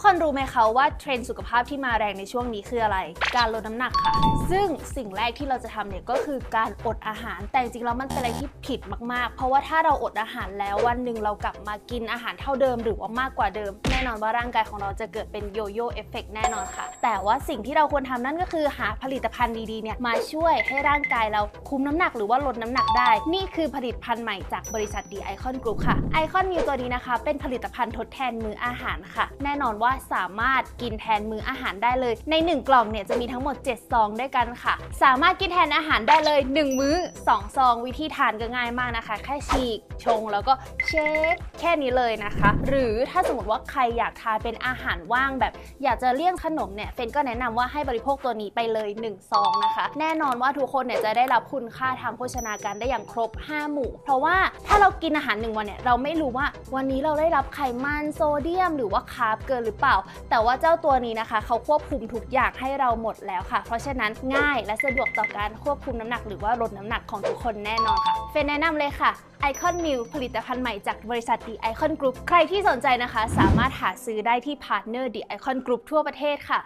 กคนรู้ไหมคะว่าเทรนด์สุขภาพที่มาแรงในช่วงนี้คืออะไร การลดน้ำหนักค่ะ ซึ่งสิ่งแรกที่เราจะทำเนี่ยก็คือการอดอาหาร แต่จริงๆแล้วมันเป็นอะไรที่ผิดมากๆ เพราะว่าถ้าเราอดอาหารแล้ววันหนึ่งเรากลับมากินอาหารเท่าเดิมหรือว่ามากกว่าเดิม น่นอนว่าร่างกายของเราจะเกิดเป็นโยโย่เอฟเฟกแน่นอนค่ะ แต่ว่าสิ่งที่เราควรทำนั่นก็คือหาผลิตภัณฑ์ดีๆเนี่ยมาช่วยให้ร่างกายเราคุมน้ำหนักหรือว่าลดน้ำหนักได้ นี่คือผลิตภัณฑ์ใหม่จากบริษัทดีไอคอนกรุ๊ปค่ะไอคอนมิวตัวนี้นะคะ เป็นผลิตภัณฑ์ทดแทนมื้ออาหารค่ะ แน่นอนว่าสามารถกินแทนมื้ออาหารได้เลย ใน 1 กล่องเนี่ยจะมีทั้งหมด 7 ซองด้วยกันค่ะ สามารถกินแทนอาหารได้เลย 1 มื้อ 2 ซอง วิธีทานก็ง่ายมากนะคะ แค่ฉีกชงแล้วก็เช็คแค่นี้เลยนะคะ หรือถ้าสมมติว่าใครอยากทานเป็นอาหารว่างแบบ อยากจะเลี่ยงขนมเนี่ยเฟนก็แนะนำว่าให้บริโภคตัวนี้ไปเลย1ซองนะคะ แน่นอนว่าทุกคนเนี่ยจะได้รับคุณค่าทางโภชนาการได้อย่างครบ 5 หมู่ เพราะว่าถ้าเรากินอาหารหนึ่งวันเนี่ยเราไม่รู้ว่าวันนี้เราได้รับไขมันโซเดียม หรือว่าคาร์บเกินหรือเปล่า แต่ว่าเจ้าตัวนี้นะคะ เขาควบคุมทุกอย่างให้เราหมดแล้วค่ะ เพราะฉะนั้นง่ายและสะดวกต่อการควบคุมน้ำหนักหรือว่าลดน้ำหนักของทุกคนแน่นอนค่ะ เฟนแนะนำเลยค่ะ Icon m i l ผลิตภัณฑ์ใหม่จากบริษัท The Icon Group ใครที่สนใจนะคะ สามารถหาซื้อได้ที่พาร์ทเนอร์ The Icon Group ทั่วประเทศค่ะ